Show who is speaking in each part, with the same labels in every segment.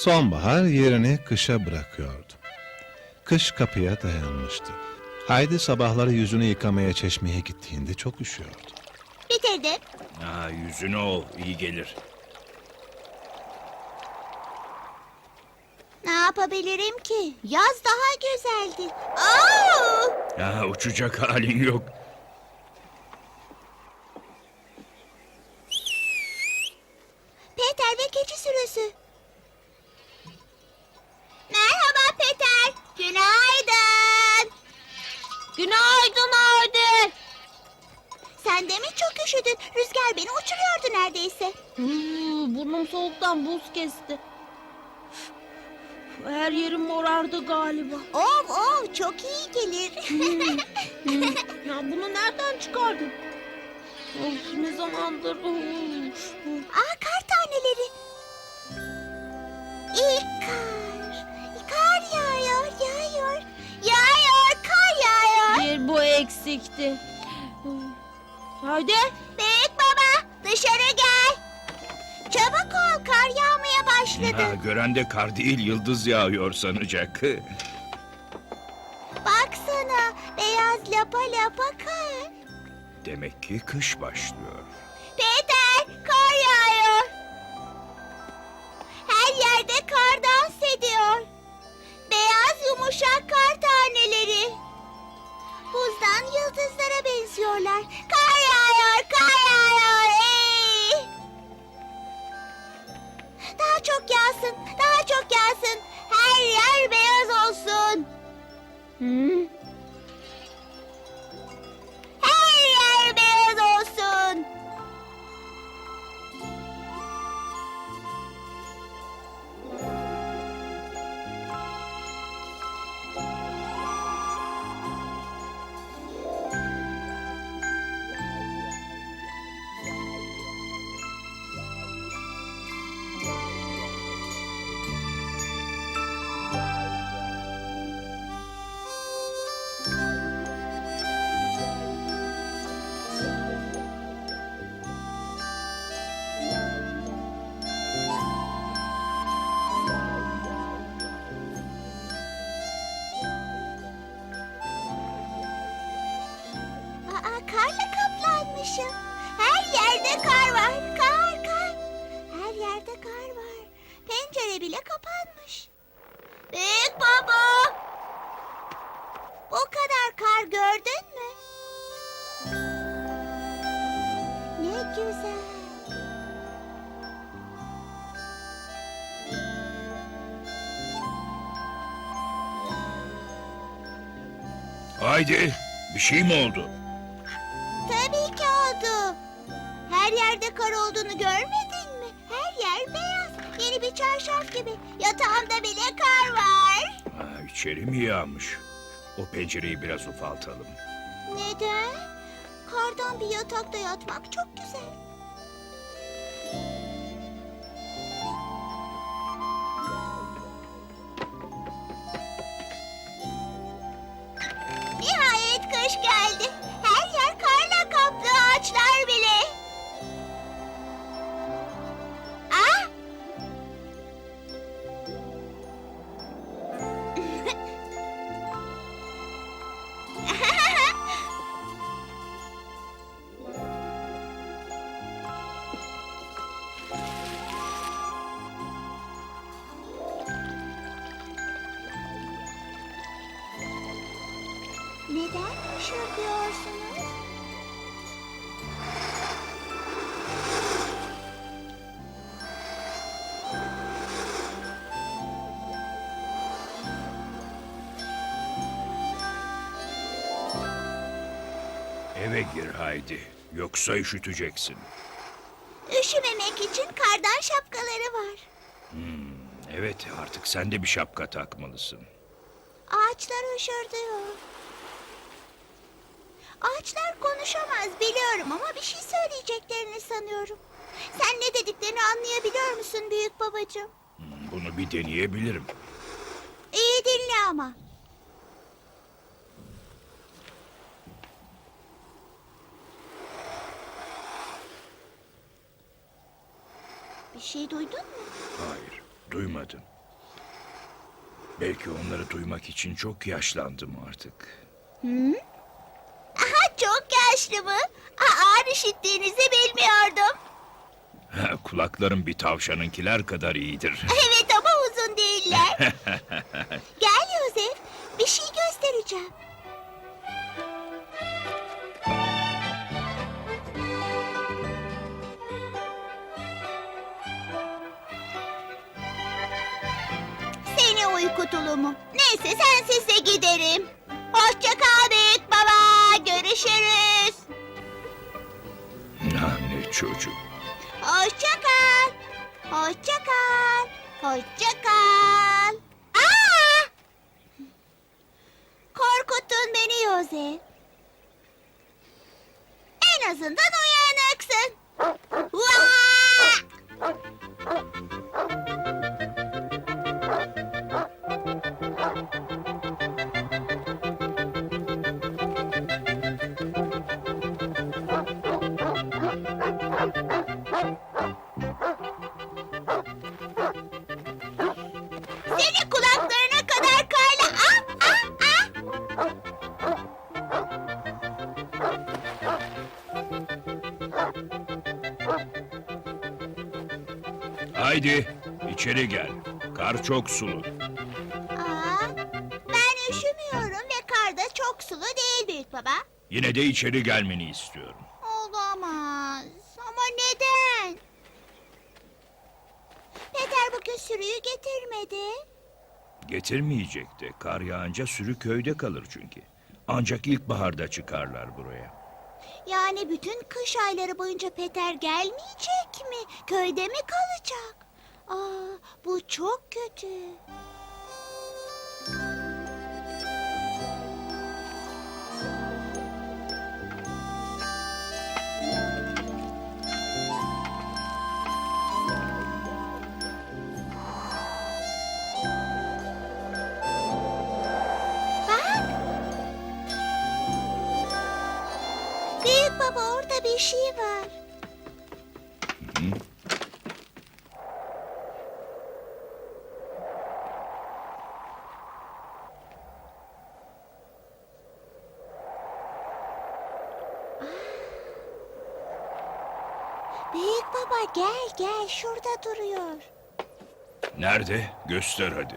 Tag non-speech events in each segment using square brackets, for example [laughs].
Speaker 1: Sonbahar yerini kışa bırakıyordu. Kış kapıya dayanmıştı. Haydi sabahları yüzünü yıkamaya çeşmeye gittiğinde çok üşüyordu.
Speaker 2: Bitirdim.
Speaker 3: Ha, yüzüne o iyi gelir.
Speaker 2: Ne yapabilirim ki? Yaz daha güzeldi. Aa!
Speaker 3: Ha, uçacak halin yok.
Speaker 4: Bunu nereden çıkardın? Of ne zamandır. Of, of.
Speaker 2: Aa kar taneleri. İlk kar. Kar yağıyor, yağıyor. Yağıyor, kar yağıyor.
Speaker 4: Bir bu eksikti. Haydi.
Speaker 2: Büyük baba dışarı gel. Çabuk ol kar yağmaya başladı.
Speaker 3: Ha, gören de kar değil yıldız yağıyor sanacak.
Speaker 2: Lapa lapa kar.
Speaker 3: Demek ki kış başlıyor.
Speaker 2: Peter kar yağıyor. Her yerde kar dans ediyor. Beyaz yumuşak kar taneleri. Buzdan yıldızlara benziyorlar. Kar yağıyor, kar yağıyor. Ey! Daha çok yağsın, daha çok yağsın. Her yer beyaz olsun.
Speaker 4: Hmm.
Speaker 3: Haydi bir şey mi oldu?
Speaker 2: Tabii ki oldu. Her yerde kar olduğunu görmedin mi? Her yer beyaz. Yeni bir çarşaf gibi. Yatağımda bile kar var.
Speaker 3: Ha, içeri mi yağmış? O pencereyi biraz ufaltalım.
Speaker 2: Neden? Kardan bir yatakta yatmak çok güzel.
Speaker 3: Yoksa üşüteceksin.
Speaker 2: Üşümemek için kardan şapkaları var.
Speaker 3: Evet artık sen de bir şapka takmalısın.
Speaker 2: Ağaçlar hışırdıyor. Ağaçlar konuşamaz biliyorum ama bir şey söyleyeceklerini sanıyorum. Sen ne dediklerini anlayabiliyor musun büyük babacığım?
Speaker 3: Hmm, Bunu bir deneyebilirim.
Speaker 2: İyi dinle ama. Bir şey duydun mu?
Speaker 3: Hayır. Duymadım. Belki onları duymak için çok yaşlandım artık.
Speaker 2: Aha çok yaşlı mı? Aa, ağır işittiğinizi bilmiyordum.
Speaker 3: Kulaklarım bir tavşanınkiler kadar iyidir. [laughs]
Speaker 2: Evet ama uzun değiller. [laughs] Gel Yosef, bir şey göstereceğim. Seni uyku tulumu. Neyse sensiz de giderim. Hoşça kal büyük baba. Görüşürüz.
Speaker 3: Ha, ne çocuk.
Speaker 2: Hoşça kal. Hoşça kal. Hoşça kal. Aa! Korkuttun beni Yosef. En azından uyanıksın. Vaa!
Speaker 3: Haydi içeri gel. Kar çok sulu.
Speaker 2: Aa, ben üşümüyorum ve kar da çok sulu değil büyük baba.
Speaker 3: Yine de içeri gelmeni istiyorum.
Speaker 2: Olamaz. Ama neden? Peter bugün sürüyü getirmedi.
Speaker 3: Getirmeyecek de kar yağınca sürü köyde kalır çünkü. Ancak ilkbaharda çıkarlar buraya.
Speaker 2: Yani bütün kış ayları boyunca Peter gelmeyecek mi? Köyde mi kalacak? Aa, bu çok kötü. Bak. Büyük baba orada bir şey var. Baba gel gel şurada duruyor.
Speaker 3: Nerede? Göster hadi.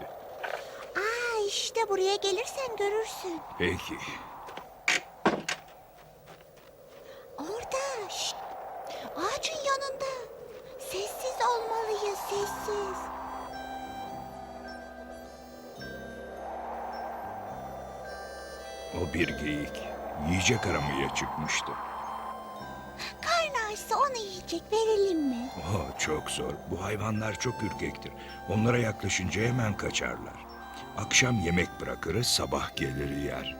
Speaker 2: Aa işte buraya gelirsen görürsün.
Speaker 3: Peki.
Speaker 2: Orada. şşt. Ağacın yanında. Sessiz olmalıyız sessiz.
Speaker 3: O bir geyik. Yiyecek aramaya çıkmıştı.
Speaker 2: Açsa onu yiyecek verelim mi?
Speaker 3: Oh, çok zor. Bu hayvanlar çok ürkektir. Onlara yaklaşınca hemen kaçarlar. Akşam yemek bırakırız, sabah gelir yer.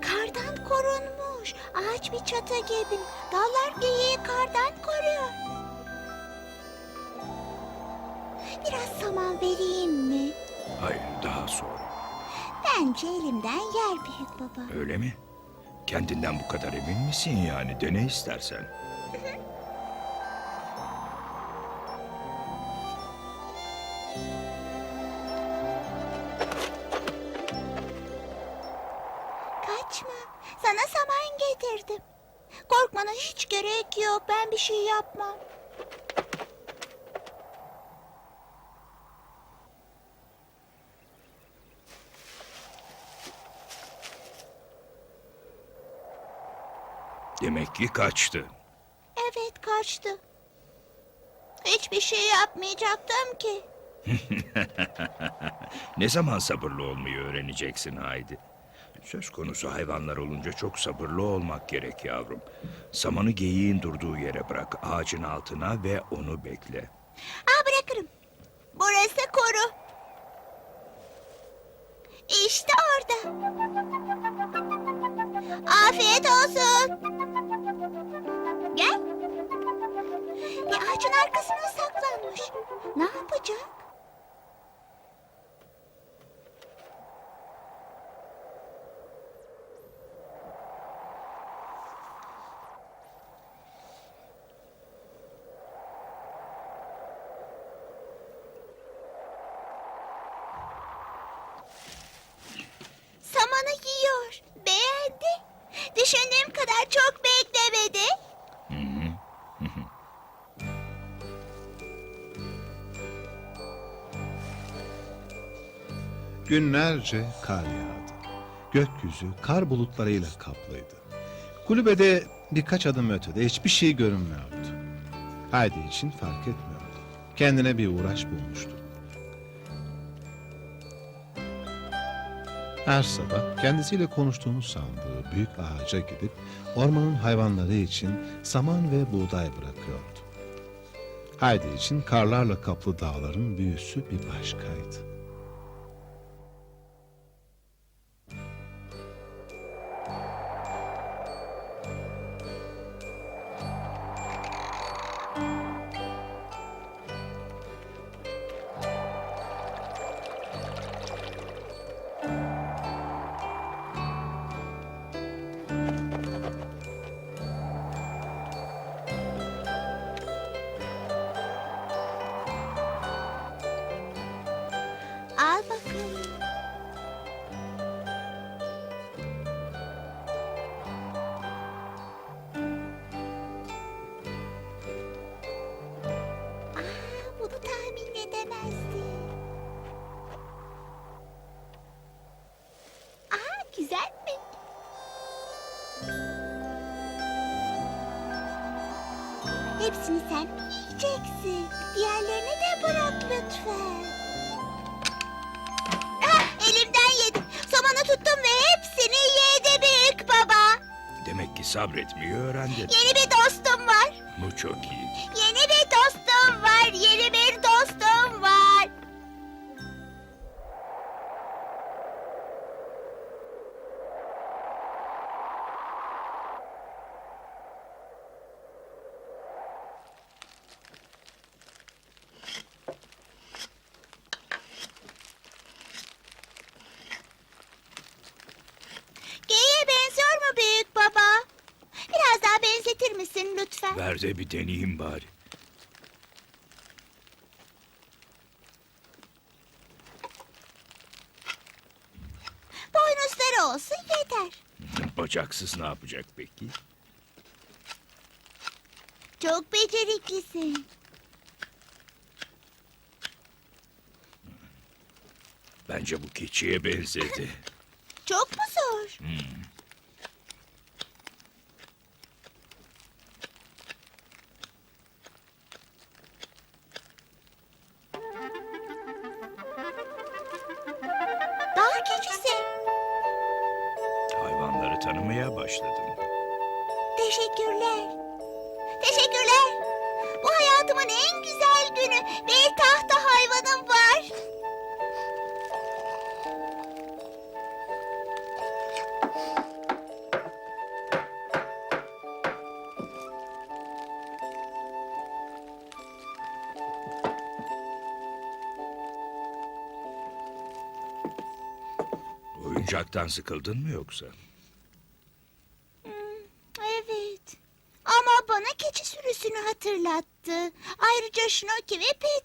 Speaker 2: Kardan korunmuş. Ağaç bir çatı gibi. Dallar geyiği kardan koruyor. Biraz saman vereyim mi?
Speaker 3: Hayır, daha sonra.
Speaker 2: Bence elimden yer büyük baba.
Speaker 3: Öyle mi? Kendinden bu kadar emin misin yani? Dene istersen.
Speaker 2: Kaçma. Sana saman getirdim. Korkmana hiç gerek yok. Ben bir şey yapmam.
Speaker 3: Demek ki kaçtı.
Speaker 2: Evet kaçtı. Hiçbir şey yapmayacaktım ki. [laughs]
Speaker 3: Ne zaman sabırlı olmayı öğreneceksin Haydi? Söz konusu hayvanlar olunca çok sabırlı olmak gerek yavrum. Samanı geyiğin durduğu yere bırak, ağacın altına ve onu bekle.
Speaker 2: Aa bırakırım. Burası koru. İşte orada. Afiyet olsun. Gel. Bir ağacın arkasına saklanmış. Ne yapacak?
Speaker 1: Günlerce kar yağdı. Gökyüzü kar bulutlarıyla kaplıydı. Kulübede birkaç adım ötede hiçbir şey görünmüyordu. Haydi için fark etmiyordu. Kendine bir uğraş bulmuştu. Her sabah kendisiyle konuştuğunu sandığı büyük ağaca gidip ormanın hayvanları için saman ve buğday bırakıyordu. Haydi için karlarla kaplı dağların büyüsü bir başkaydı.
Speaker 2: Hepsini sen mi yiyeceksin? Diğerlerini de bırak lütfen. Ah, elimden yedi. Samanı tuttum ve hepsini yedi büyük baba.
Speaker 3: Demek ki sabretmeyi öğrendin.
Speaker 2: Yeni bir dostum var.
Speaker 3: Bu çok iyi.
Speaker 2: Yeni bir dostum var. Yeni bir
Speaker 3: de bir deneyeyim bari.
Speaker 2: Boynuzları olsun yeter.
Speaker 3: Bacaksız ne yapacak peki?
Speaker 2: Çok beceriklisin.
Speaker 3: Bence bu keçiye benzedi.
Speaker 2: Çok mu zor? Dağ
Speaker 3: Oyuncaktan sıkıldın mı yoksa?
Speaker 2: Evet. Ama bana keçi sürüsünü hatırlattı. Ayrıca Şnoki ve Peter'i.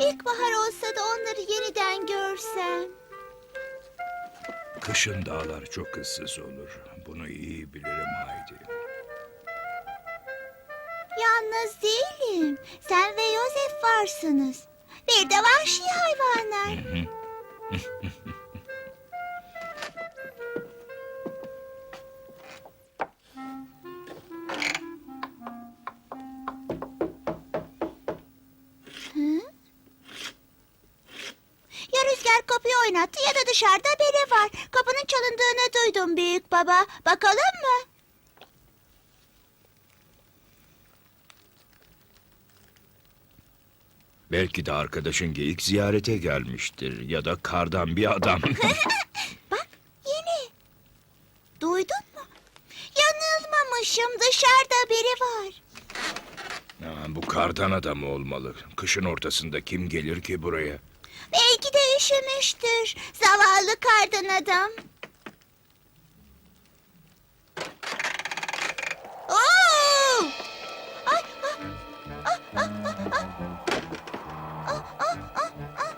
Speaker 2: İlkbahar olsa da onları yeniden görsem.
Speaker 3: Kışın dağlar çok ıssız olur. Bunu iyi bilirim Haydi.
Speaker 2: Yalnız değilim. Sen ve Yosef varsınız. Bir de vahşi hayvanlar. Hı? Kapıyı oynattı ya da dışarıda biri var. Kapının çalındığını duydum büyük baba. Bakalım mı?
Speaker 3: Belki de arkadaşın geyik ziyarete gelmiştir. Ya da kardan bir adam. [laughs] [laughs]
Speaker 2: Bak yine. Duydun mu? Yanılmamışım dışarıda biri var.
Speaker 3: Ha, bu kardan adam olmalı. Kışın ortasında kim gelir ki buraya?
Speaker 2: Belki de üşümüştür. Zavallı kardan adam. Oo! Ay, ah, ah, ah, ah, ah. Ah, ah, ah, ah,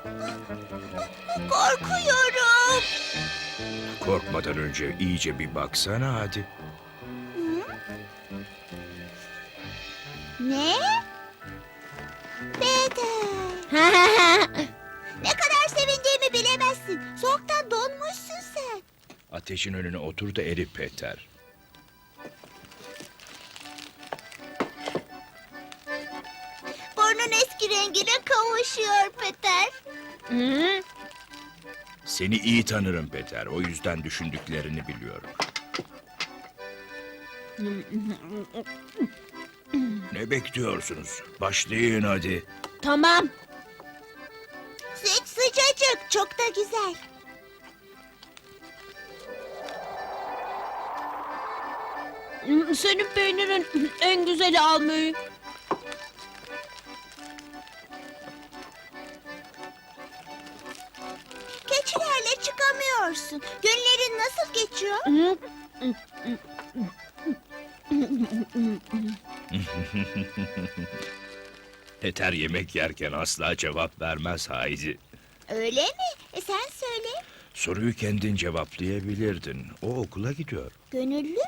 Speaker 2: ah. Korkuyorum.
Speaker 3: Korkmadan önce iyice bir baksana hadi. Ateşin önüne otur da eri Peter.
Speaker 2: Burnun eski rengine kavuşuyor Peter.
Speaker 4: Hı?
Speaker 3: Seni iyi tanırım Peter. O yüzden düşündüklerini biliyorum. Ne bekliyorsunuz? Başlayın hadi.
Speaker 4: Tamam.
Speaker 2: Sıcacık, çok da güzel.
Speaker 4: Senin peynirin en güzeli almayı.
Speaker 2: Keçilerle çıkamıyorsun. Günlerin nasıl geçiyor? [laughs]
Speaker 3: Peter yemek yerken asla cevap vermez Haydi.
Speaker 2: Öyle mi? E sen söyle.
Speaker 3: Soruyu kendin cevaplayabilirdin. O okula gidiyor.
Speaker 2: Gönüllü mü?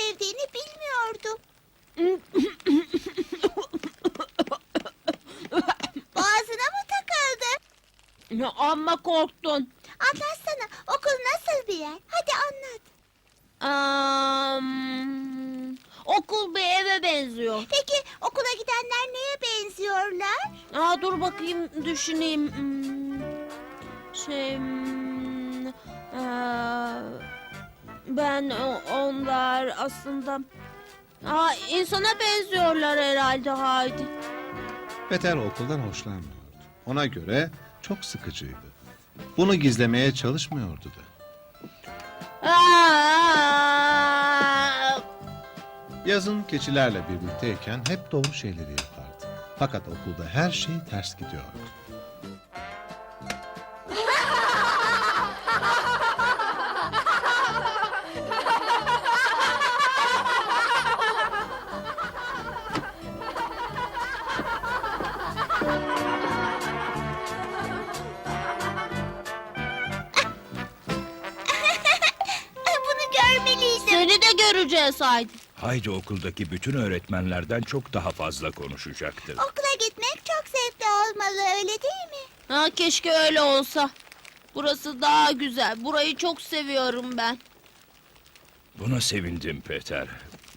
Speaker 2: Sevdiğini bilmiyordum. [laughs] Boğazına mı takıldı?
Speaker 4: Ya, Amma korktun.
Speaker 2: Anlatsana okul nasıl bir yer? Hadi anlat.
Speaker 4: Am, okul bir eve benziyor.
Speaker 2: Peki okula gidenler neye benziyorlar?
Speaker 4: Aa, dur bakayım düşüneyim. Hmm, Şey... hmm, ben o- onlar aslında... Aa, insana benziyorlar herhalde Haydi.
Speaker 1: Peter okuldan hoşlanmıyordu. Ona göre çok sıkıcıydı. Bunu gizlemeye çalışmıyordu da.
Speaker 4: Aa!
Speaker 1: Yazın keçilerle birlikteyken hep doğru şeyleri yapardı. Fakat okulda her şey ters gidiyordu.
Speaker 4: Haydi.
Speaker 3: Haydi okuldaki bütün öğretmenlerden çok daha fazla konuşacaktır.
Speaker 2: Okula gitmek çok zevkli olmalı öyle değil mi?
Speaker 4: Ha, keşke öyle olsa. Burası daha güzel. Burayı çok seviyorum ben.
Speaker 3: Buna sevindim Peter.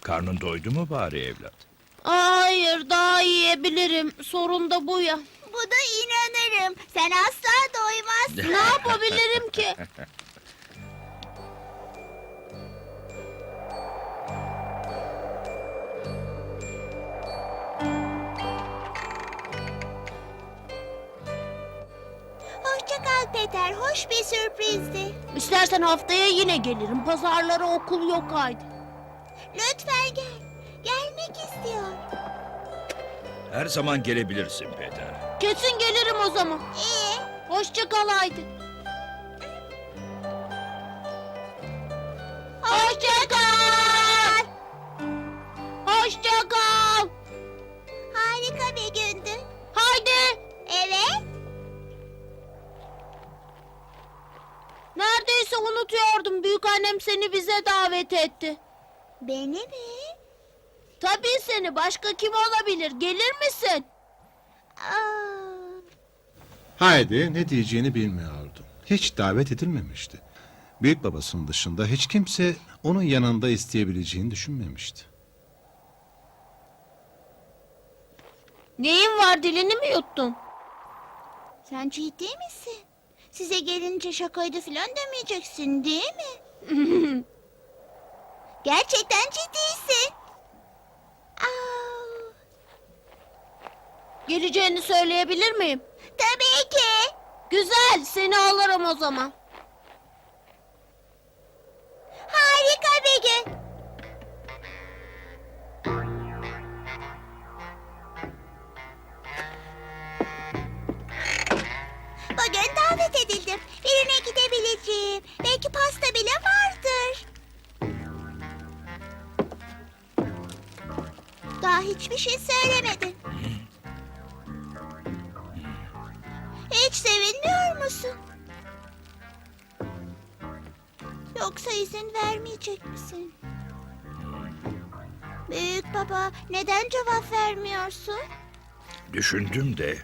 Speaker 3: Karnın doydu mu bari evlat?
Speaker 4: Hayır daha yiyebilirim. Sorun da bu ya.
Speaker 2: Buna inanırım. Sen asla doymazsın.
Speaker 4: Ne yapabilirim ki? [laughs]
Speaker 2: Peter. Hoş bir sürprizdi.
Speaker 4: İstersen haftaya yine gelirim. Pazarlara okul yok Haydi.
Speaker 2: Lütfen gel. Gelmek istiyor.
Speaker 3: Her zaman gelebilirsin Peter.
Speaker 4: Kesin gelirim o zaman.
Speaker 2: İyi.
Speaker 4: Hoşça kal Haydi.
Speaker 2: Hoşça kal.
Speaker 4: Hoşça kal. Unutuyordum. Büyükannem seni bize davet etti.
Speaker 2: Beni mi?
Speaker 4: Tabii seni. Başka kim olabilir? Gelir misin?
Speaker 2: Aa,
Speaker 1: Haydi ne diyeceğini bilmiyordu. Hiç davet edilmemişti. Büyük babasının dışında hiç kimse onun yanında isteyebileceğini düşünmemişti.
Speaker 4: Neyin var? Dilini mi yuttun?
Speaker 2: sen ciddi misin? Size gelince şakaydı falan demeyeceksin değil mi? [laughs] Gerçekten ciddisin. Aa,
Speaker 4: Geleceğini söyleyebilir miyim?
Speaker 2: tabii ki.
Speaker 4: Güzel. Seni alırım o zaman.
Speaker 2: Baba, neden cevap vermiyorsun?
Speaker 3: Düşündüm de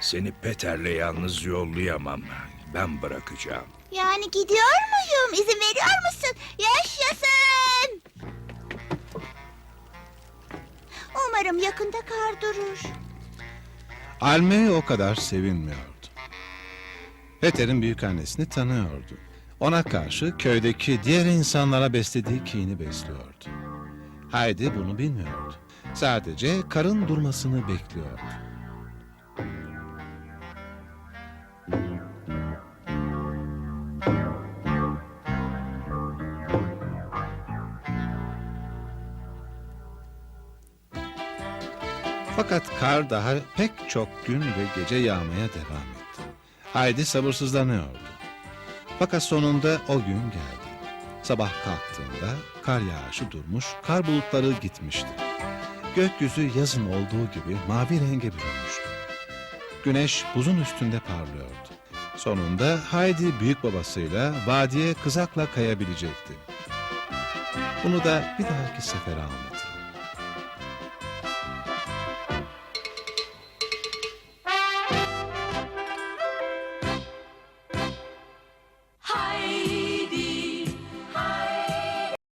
Speaker 3: seni Peter'le yalnız yollayamam. Ben bırakacağım.
Speaker 2: Yani gidiyor muyum? İzin veriyor musun? Yaşasın! Umarım yakında kar durur.
Speaker 1: Almey o kadar sevinmiyordu. Peter'in büyük annesini tanıyordu. Ona karşı köydeki diğer insanlara beslediği kini besliyordu. Haydi bunu bilmiyordu. Sadece karın durmasını bekliyordu. Fakat kar daha pek çok gün ve gece yağmaya devam etti. Haydi sabırsızlanıyordu. Fakat sonunda o gün geldi. Sabah kalktığında kar yağışı durmuş, kar bulutları gitmişti. Gökyüzü yazın olduğu gibi mavi renge bürünmüştü. Güneş buzun üstünde parlıyordu. Sonunda Haydi büyük babasıyla vadiye kızakla kayabilecekti. Bunu da bir dahaki sefere anlatayım.